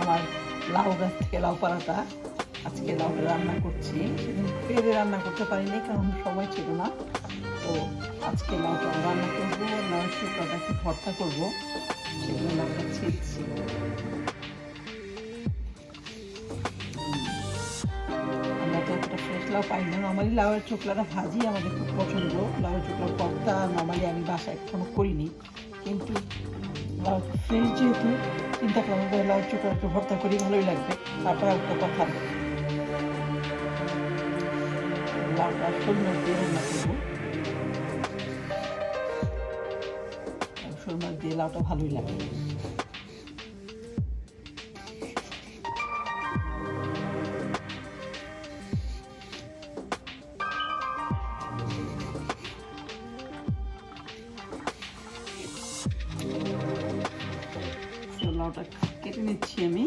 আমার লাউ গাছ থেকে লাউ পাড়াটা আজকে লাউটা রান্না করছি। সেদিন পেরে রান্না করতে পারিনি কারণ সময় ছিল না। তো আজকে লাউটা রান্না করব, লাউ শুকাটাকে ভর্তা করব সেগুলো লাউটা একটা লাউ পাই না। নর্মালি লাউয়ের চোখলাটা ভাজি আমাদের খুব পছন্দ। লাউয়ের চোখলা ভর্তা নর্মালি আমি বাসায় এখনও করিনি। কিন্তু লাউ ফ্রেশ যেহেতু চিন্তা করলাম যে লাউ চোখলা একটু ভর্তা করি, ভালোই লাগবে। তারপরে একটু কথা লাউটা সুন্দর দিয়ে লাউটা ভালোই লাগে। তো কেটে নিচ্ছি আমি।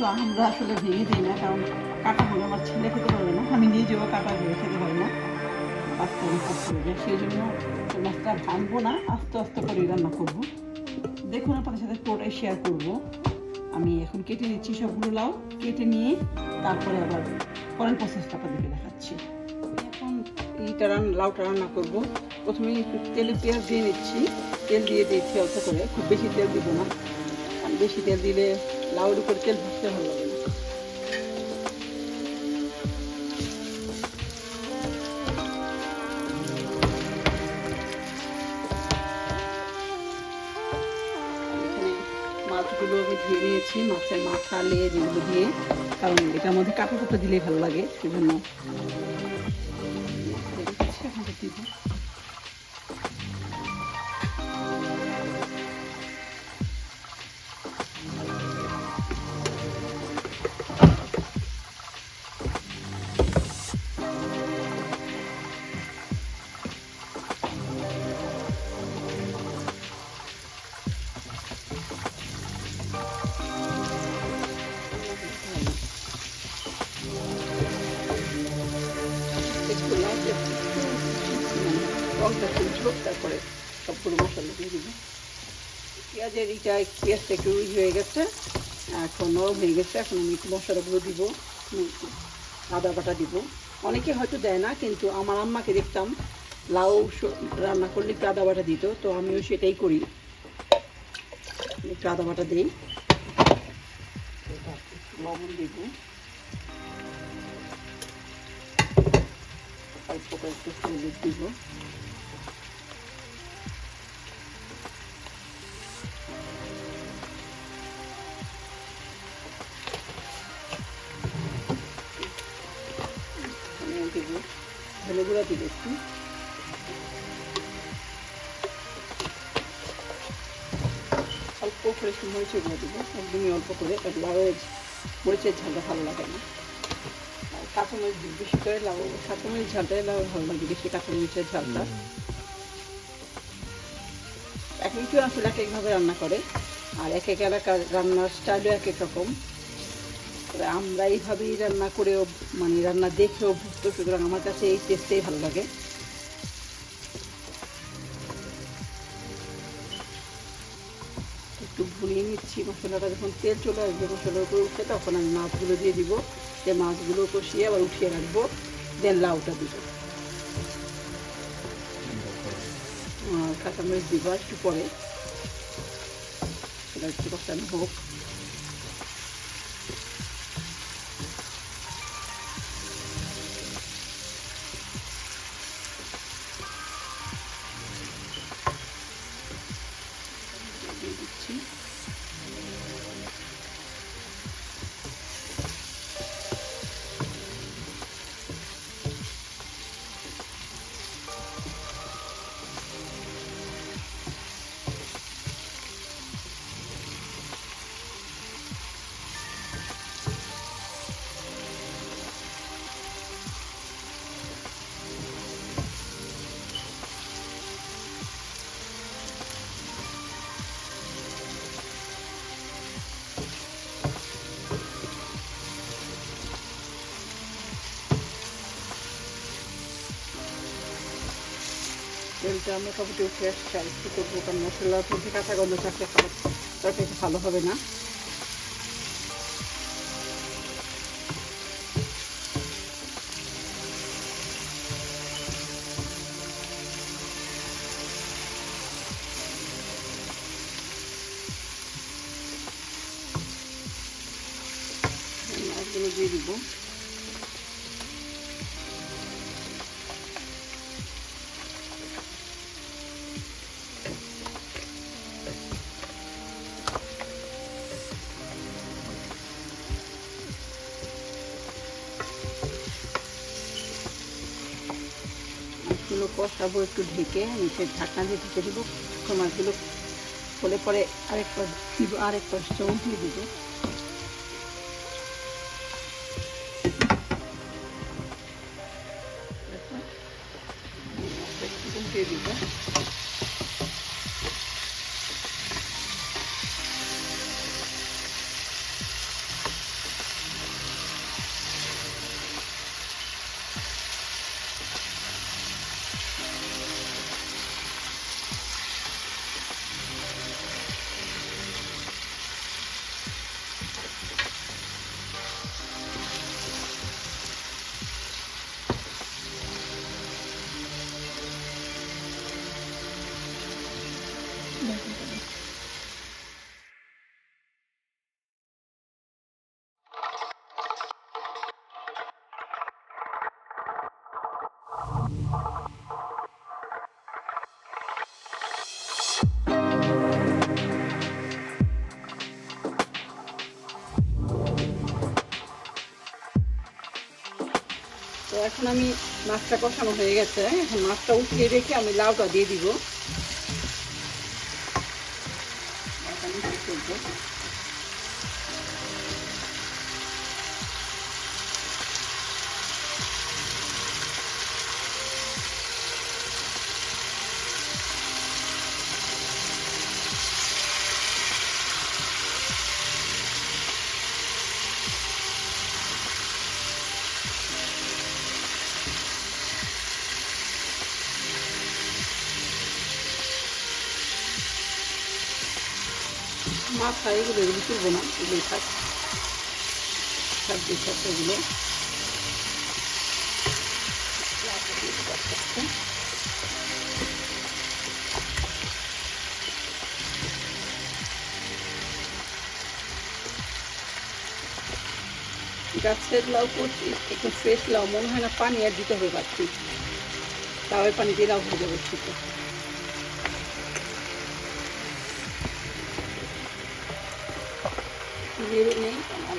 কিন্তু আমরা আসলে ভেঙে দিই না, কারণ কাটা হলে আমার ছেলে খেতে পারবে না। আমি নিজেও কাটা হয়ে খেতে পারি না। আস্তে আস্তে সেই জন্য মাছটা ভাঙবো না, আস্তে আস্তে করে রান্না করব। দেখুন আপনাদের সাথে পুরোটাই শেয়ার করব। আমি এখন কেটে নিচ্ছি সবগুলো লাউ। কেটে নিয়ে তারপরে আবার পরের প্রসেসটা আপনাদেরকে দেখাচ্ছি। এখন এইটা রান্না লাউটা রান্না করব। প্রথমে তেলে পেঁয়াজ দিয়ে নিচ্ছি। তেল দিয়ে দিচ্ছি অল্প করে। খুব বেশি তেল দিব না। বেশি তেল দিলে লাউর উপর তেল ভাজতে ভালো লাগে মাছগুলো আমি ধুয়ে নিয়েছি, মাছের মাথা, লেজ, এগুলো দিয়ে। কারণ এটার মধ্যে কাটা কুটো দিলেই ভালো লাগে, সেজন্য মশলা দিয়ে দিব। পেঁয়াজের এইটা পেঁয়াজটা একটু রুই হয়ে গেছে এখন নরম হয়ে গেছে, এখন আমি একটু মশলাগুলো দিব আদা বাটা দিব। অনেকে হয়তো দেয় না, কিন্তু আমার আম্মাকে দেখতাম লাউ রান্না করলে একটু আদা বাটা দিত, তো আমিও সেটাই করি। একটু আদা বাটা দিই। লবণ দিব। অল্প হলুদ দিব। দিব ধনে গুঁড়া দিব একটু। অল্প করে একটু মরিচের গুঁড়ো দিব, একদমই অল্প করে লাউয়ের মরিচের ঝালটা ভালো লাগে না। আর কাঁচামরিচ বেশি করে লাউ, কাঁচামরিচ ঝালটাই লাউ ভালো লাগে, বেশি কাঁচামরিচের ঝালটা। এক একজন আসলে এক একভাবে রান্না করে, আর এক এক এলাকার রান্নার স্টাইলও এক এক রকম। তবে আমরা এইভাবেই রান্না করেও মানে রান্না দেখে অভ্যস্ত, সুতরাং আমার কাছে এই টেস্টেই ভালো লাগে। একটু ভুলিয়ে নিচ্ছি, মশলাটা যখন তেল চলে আসবে, মশলার উপরে উঠে তখন আমি মাছগুলো দিয়ে দিব। যে মাছগুলো কষিয়ে আবার উঠিয়ে রাখব, দেন লাউটা দিব। কাঁচামরিচ দিব একটু পরে। সেটা একটু কষানো হোক। ঝোলটা মোটামুটি উঠে আসছে আর একটু করব, কারণ মশলার মধ্যে কাঁচা গন্ধ থাকলে খাবার ভালো হবে না। দিয়ে দিব। কষাবো একটু ঢেকে নিচে ঢাকনা দিয়ে ঢেকে দিব। মাছগুলো হলে পরে আরেক দিব আরেক পাশটা উঠিয়ে দিব। দেখুন, একটু তো এখন আমি মাছটা কষানো হয়ে গেছে। এখন মাছটা উঠিয়ে রেখে আমি লাউটা দিয়ে দিব লাউটা নিচে ফেলব। মাথা এগুলো এগুলো তুলবো না, এগুলোই থাক সবজি থাক এগুলো। গাছের লাউ করছি, একটু ফ্রেশ লাউ, মনে হয় না পানি আর দিতে হবে পাচ্ছি লাউয়ের পানি দিয়ে লাউ হয়ে যাবে ঠিক নেড়ে নেই। আমার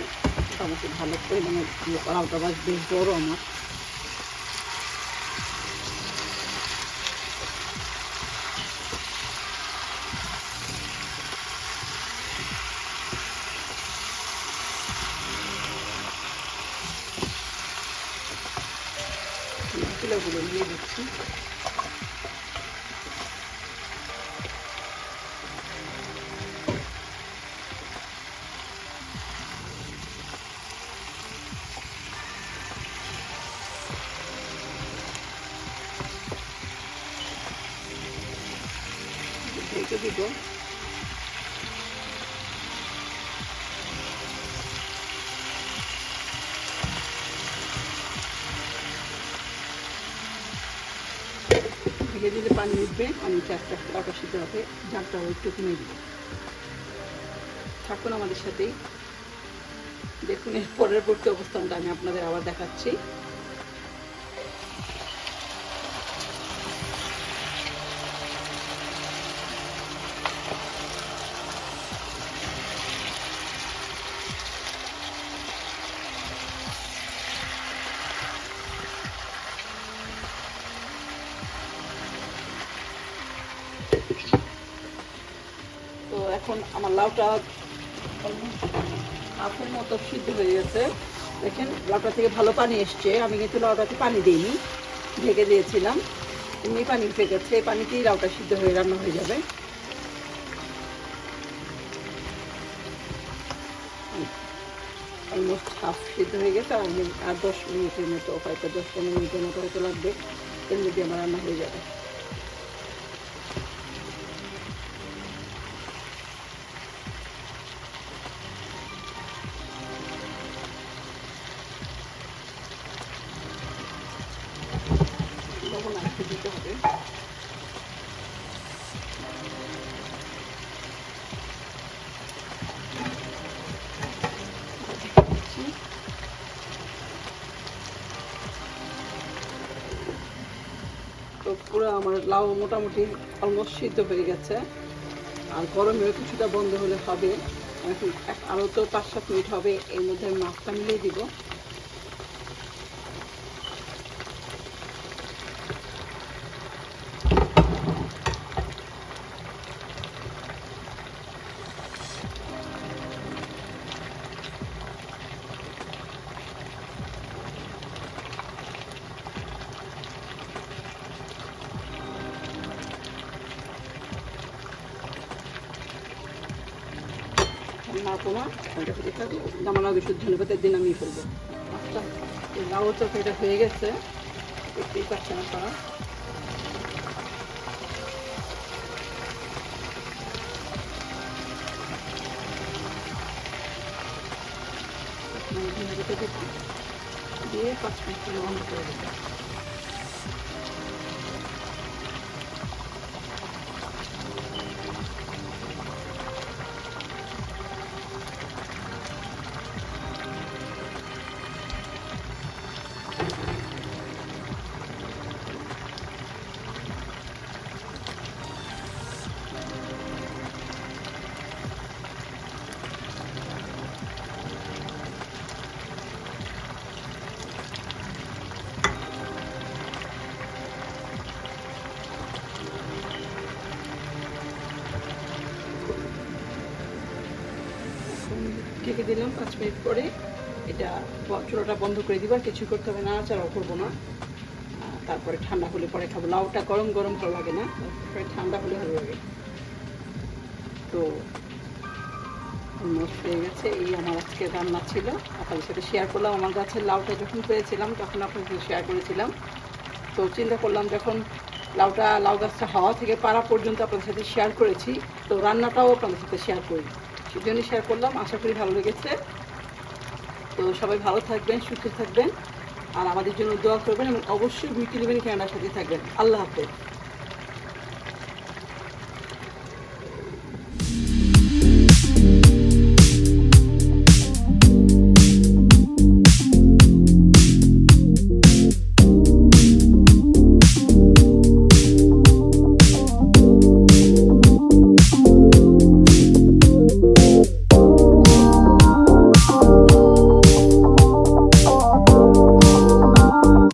মোটামুটি ভালো পরিমাণে লাউটা মাছ বেশ বড় আমার। কিলোগুলো নিয়ে দিচ্ছি ঢেকে দিলে পানি উঠবে, পানি চারটা লাউটা সিদ্ধ হবে। ঝাঁকটা একটু কমে দিব। থাকুন আমাদের সাথেই। দেখুন, এর পরের পরবর্তী অবস্থানটা আমি আপনাদের আবার দেখাচ্ছি। আমার লাউটা হাফের মতো সিদ্ধ হয়ে গেছে। দেখেন, লাউটা থেকে ভালো পানি এসছে। আমি কিন্তু লাউটাতে পানি দিইনি, ঢেকে দিয়েছিলাম। এমনি পানি উঠে গেছে, এই পানিতেই লাউটা সিদ্ধ হয়ে রান্না হয়ে যাবে। অলমোস্ট হাফ সিদ্ধ হয়ে গেছে, আর দশ মিনিটের মতো হয়তো দশ পনেরো মিনিটের মতো হয়তো লাগবে। মধ্যে আমার রান্না হয়ে যাবে। আমার লাউ মোটামুটি অলমোস্ট সিদ্ধ হয়ে গেছে। আর গরমেও কিছুটা বন্ধ হলে হবে। আরও তো পাঁচ সাত মিনিট হবে, এর মধ্যে আমি মাছটা মিলিয়ে দিব। না ওইটা ফেটে থাকব ধনে দিন আমি ফেলব। এই লাউ তরকারিটা হয়ে গেছে। দেখতেই ধনে পাতা দিচ্ছি। দিয়ে পাঁচ মিনিট বন্ধ করে দেবো পাঁচ মিনিট পরে এটা চুলাটা বন্ধ করে দিব, আর কিছু করতে হবে না চালাও করব না। তারপরে ঠান্ডা হলে পরে খাব। লাউটা গরম গরম ভালো লাগে না, তারপরে ঠান্ডা হলে ভালো লাগে। তো অলমোস্ট হয়ে গেছে, এই আমার আজকে রান্না ছিল। আপনাদের সাথে শেয়ার করলাম। আমার গাছের লাউটা যখন পেয়েছিলাম, তখন আপনাদের সাথে শেয়ার করেছিলাম। তো চিন্তা করলাম, যখন লাউটা, লাউ গাছটা হাওয়া থেকে পাড়া পর্যন্ত আপনাদের সাথে শেয়ার করেছি, তো রান্নাটাও আপনাদের সাথে শেয়ার করি। সেই জন্যই শেয়ার করলাম। আশা করি ভালো লেগেছে। তো সবাই ভালো থাকবেন, সুস্থ থাকবেন। আর আমাদের জন্য দোয়া করবেন এবং অবশ্যই বিউটি নেবেন ক্যানাডার সাথে থাকবেন। আল্লাহ হাফেজ।